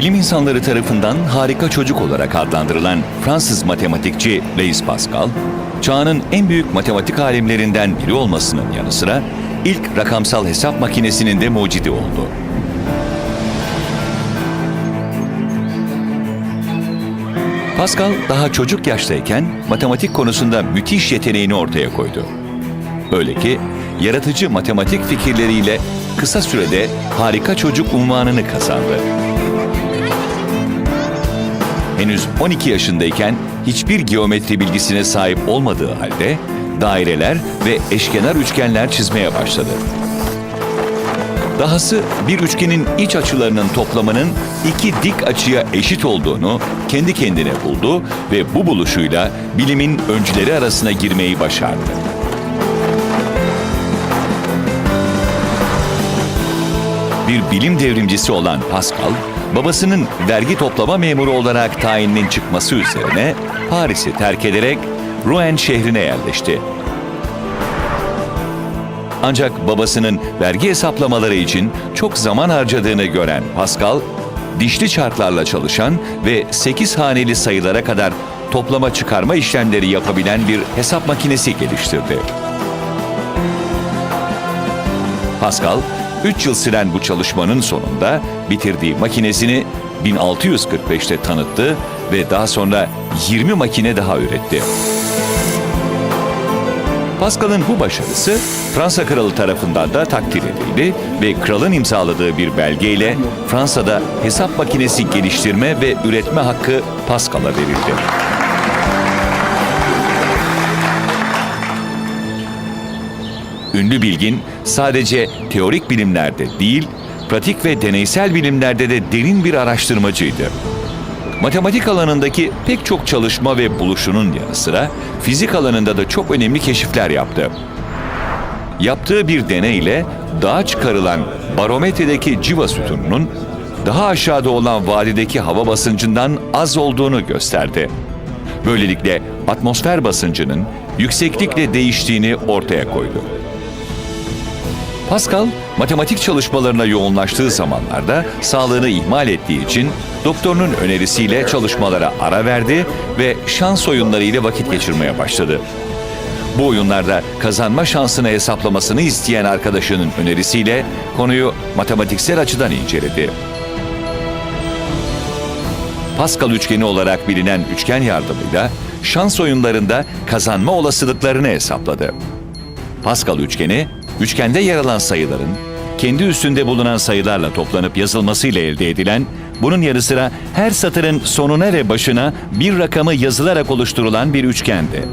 Bilim insanları tarafından harika çocuk olarak adlandırılan Fransız matematikçi Blaise Pascal, çağının en büyük matematik alimlerinden biri olmasının yanı sıra ilk rakamsal hesap makinesinin de mucidi oldu. Pascal daha çocuk yaştayken matematik konusunda müthiş yeteneğini ortaya koydu. Öyle ki yaratıcı matematik fikirleriyle kısa sürede harika çocuk unvanını kazandı. Henüz 12 yaşındayken hiçbir geometri bilgisine sahip olmadığı halde daireler ve eşkenar üçgenler çizmeye başladı. Dahası bir üçgenin iç açılarının toplamının iki dik açıya eşit olduğunu kendi kendine buldu ve bu buluşuyla bilimin öncüleri arasına girmeyi başardı. Bir bilim devrimcisi olan Pascal, babasının vergi toplama memuru olarak tayininin çıkması üzerine Paris'i terk ederek Rouen şehrine yerleşti. Ancak babasının vergi hesaplamaları için çok zaman harcadığını gören Pascal, dişli çarklarla çalışan ve 8 haneli sayılara kadar toplama çıkarma işlemleri yapabilen bir hesap makinesi geliştirdi. Pascal, 3 yıl süren bu çalışmanın sonunda bitirdiği makinesini 1645'te tanıttı ve daha sonra 20 makine daha üretti. Pascal'ın bu başarısı Fransa kralı tarafından da takdir edildi ve kralın imzaladığı bir belgeyle Fransa'da hesap makinesi geliştirme ve üretme hakkı Pascal'a verildi. Ünlü bilgin sadece teorik bilimlerde değil, pratik ve deneysel bilimlerde de derin bir araştırmacıydı. Matematik alanındaki pek çok çalışma ve buluşunun yanı sıra fizik alanında da çok önemli keşifler yaptı. Yaptığı bir deneyle dağa çıkarılan barometredeki civa sütununun daha aşağıda olan vadideki hava basıncından az olduğunu gösterdi. Böylelikle atmosfer basıncının yükseklikle değiştiğini ortaya koydu. Pascal, matematik çalışmalarına yoğunlaştığı zamanlarda sağlığını ihmal ettiği için doktorunun önerisiyle çalışmalara ara verdi ve şans oyunları ile vakit geçirmeye başladı. Bu oyunlarda kazanma şansını hesaplamasını isteyen arkadaşının önerisiyle konuyu matematiksel açıdan inceledi. Pascal üçgeni olarak bilinen üçgen yardımıyla şans oyunlarında kazanma olasılıklarını hesapladı. Pascal üçgeni, üçgende yer alan sayıların kendi üstünde bulunan sayılarla toplanıp yazılmasıyla elde edilen, bunun yanı sıra her satırın sonuna ve başına bir rakamı yazılarak oluşturulan bir üçgendi.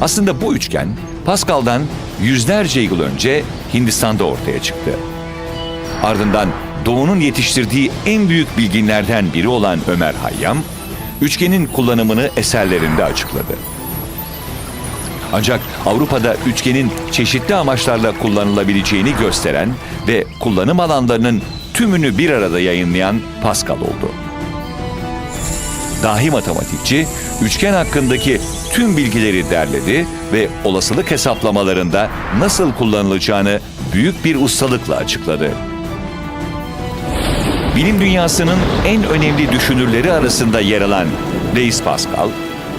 Aslında bu üçgen Pascal'dan yüzlerce yıl önce Hindistan'da ortaya çıktı. Ardından Doğu'nun yetiştirdiği en büyük bilginlerden biri olan Ömer Hayyam, üçgenin kullanımını eserlerinde açıkladı. Ancak Avrupa'da üçgenin çeşitli amaçlarla kullanılabileceğini gösteren ve kullanım alanlarının tümünü bir arada yayınlayan Pascal oldu. Dahi matematikçi, üçgen hakkındaki tüm bilgileri derledi ve olasılık hesaplamalarında nasıl kullanılacağını büyük bir ustalıkla açıkladı. Bilim dünyasının en önemli düşünürleri arasında yer alan Blaise Pascal,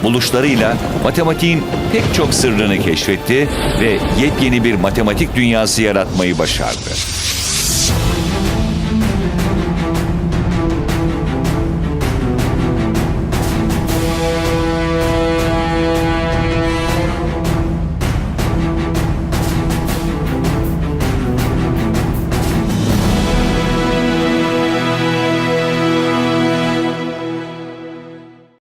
buluşlarıyla matematiğin pek çok sırrını keşfetti ve yepyeni bir matematik dünyası yaratmayı başardı.